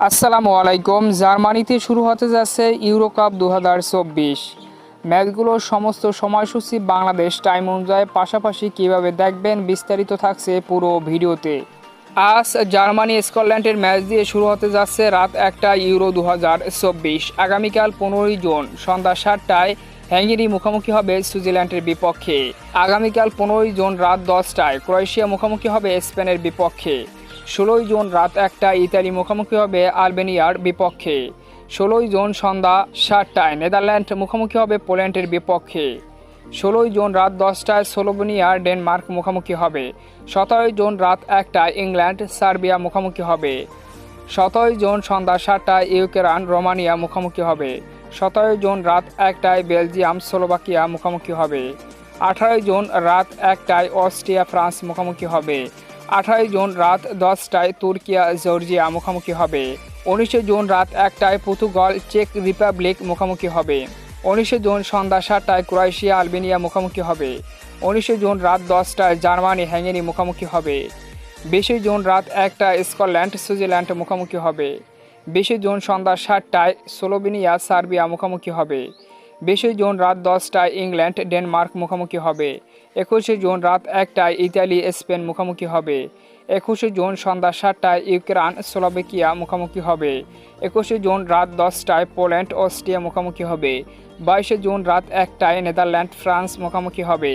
আসসালামু আলাইকুম। জার্মানিতে শুরু হতে যাচ্ছে ইউরো কাপ দু হাজার চব্বিশ। ম্যাচগুলোর সমস্ত সময়সূচি বাংলাদেশ টাইম অনুযায়ী পাশাপাশি কীভাবে দেখবেন বিস্তারিত থাকছে পুরো ভিডিওতে। আজ জার্মানি স্কটল্যান্ডের ম্যাচ দিয়ে শুরু হতে যাচ্ছে রাত একটা ইউরো দু হাজার চব্বিশ। আগামীকাল পনেরোই জুন সন্ধ্যা সাতটায় হ্যাঙ্গেরি মুখোমুখি হবে সুইজারল্যান্ডের বিপক্ষে। আগামীকাল পনেরোই জুন রাত দশটায় ক্রোয়েশিয়া মুখোমুখি হবে স্পেনের বিপক্ষে। ষোলোই জুন রাত একটা ইতালি মুখোমুখি হবে আলবেনিয়ার বিপক্ষে। ষোলোই জুন সন্ধ্যা সাতটায় নেদারল্যান্ড মুখোমুখি হবে পোল্যান্ডের বিপক্ষে। ষোলোই জুন রাত দশটায় স্লোভেনিয়া, ডেনমার্ক মুখোমুখি হবে। সতেরোই জুন রাত একটায় ইংল্যান্ড, সার্বিয়া মুখোমুখি হবে। সতেরোই জুন সন্ধ্যা সাতটায় ইউক্রেন, রোমানিয়া মুখোমুখি হবে। সতেরোই জুন রাত একটায় বেলজিয়াম, স্লোভাকিয়া মুখোমুখি হবে। আঠারোই জুন রাত একটায় অস্ট্রিয়া, ফ্রান্স মুখোমুখি হবে। আঠারোই জুন রাত দশটায় তুর্কিয়া, জর্জিয়া মুখোমুখি হবে। উনিশে জুন রাত একটায় পর্তুগাল, চেক রিপাবলিক মুখোমুখি হবে। উনিশে জুন সন্ধ্যা সাতটায় ক্রোয়েশিয়া, আলবেনিয়া মুখোমুখি হবে। উনিশে জুন রাত দশটায় জার্মানি, হ্যাঙ্গেরি মুখোমুখি হবে। বিশে জুন রাত একটায় স্কটল্যান্ড, সুইজারল্যান্ড মুখোমুখি হবে। বিশে জুন সন্ধ্যা সাতটায় স্লোভেনিয়া, সার্বিয়া মুখোমুখি হবে। বিশে জুন রাত দশটায় ইংল্যান্ড, ডেনমার্ক মুখোমুখি হবে। একুশে জুন রাত একটায় ইতালি, স্পেন মুখোমুখি হবে। একুশে জুন সন্ধ্যা সাতটায় ইউক্রেন, স্লোভাকিয়া মুখোমুখি হবে। একুশে জুন রাত দশটায় পোল্যান্ড, অস্ট্রিয়া মুখোমুখি হবে। বাইশে জুন রাত একটায় নেদারল্যান্ড, ফ্রান্স মুখোমুখি হবে।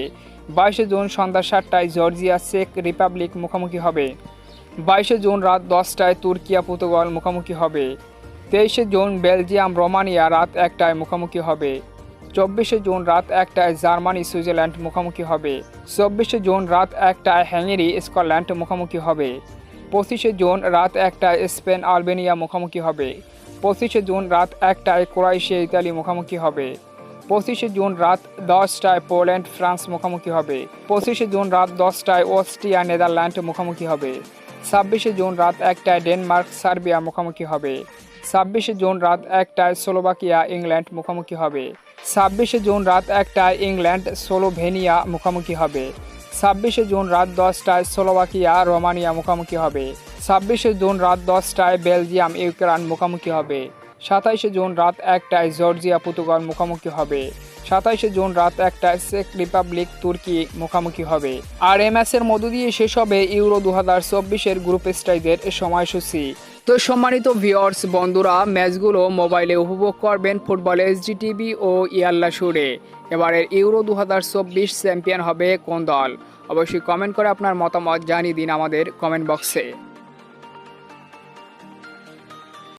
বাইশে জুন সন্ধ্যা সাতটায় জর্জিয়া, চেক রিপাবলিক মুখোমুখি হবে। বাইশে জুন রাত দশটায় তুর্কিয়া, পর্তুগাল মুখোমুখি হবে। তেইশে জুন বেলজিয়াম, রোমানিয়া রাত একটায় মুখোমুখি হবে। চব্বিশে জুন রাত একটায় জার্মানি, সুইজারল্যান্ড মুখোমুখি হবে। চব্বিশে জুন রাত একটায় হ্যাঙ্গেরি, স্কটল্যান্ড মুখোমুখি হবে। পঁচিশে জুন রাত একটায় স্পেন, আলবেনিয়া মুখোমুখি হবে। পঁচিশে জুন রাত একটায় ক্রোয়েশিয়া, ইতালি মুখোমুখি হবে। পঁচিশে জুন রাত দশটায় পোল্যান্ড, ফ্রান্স মুখোমুখি হবে। পঁচিশে জুন রাত দশটায় অস্ট্রিয়া, নেদারল্যান্ড মুখোমুখি হবে। ছাব্বিশে জুন রাত একটায় ডেনমার্ক, সার্বিয়া মুখোমুখি হবে। ছাব্বিশে জুন রাত একটায় স্লোভাকিয়া, ইংল্যান্ড মুখোমুখি হবে। ছাব্বিশে জুন রাত একটায় ইংল্যান্ড স্লোভেনিয়া মুখোমুখি হবে। ছাব্বিশে জুন রাত দশটায় স্লোভাকিয়া রোমানিয়া মুখোমুখি হবে। ছাব্বিশে জুন রাত দশটায় বেলজিয়াম ইউক্রেন মুখোমুখি হবে। সাতাইশে জুন রাত একটায় জর্জিয়া পর্তুগাল মুখোমুখি হবে। সাতাইশে জুন রাত একটায় চেক রিপাবলিক তুর্কি মুখোমুখি হবে। আর এই ম্যাচের মধ্য দিয়ে শেষ হবে ইউরো দু হাজার চব্বিশের গ্রুপ স্টাইজের সময়সূচি। তো সম্মানিত ভিওর্স বন্ধুরা, ম্যাচগুলো মোবাইলে উপভোগ করবেন ফুটবল এসজি টিভি ও ইয়াল্লা সুরে। এবারের ইউরো দু হাজার চব্বিশ চ্যাম্পিয়ন হবে কোন দল? অবশ্যই কমেন্ট করে আপনার মতামত জানিয়ে দিন আমাদের কমেন্ট বক্সে।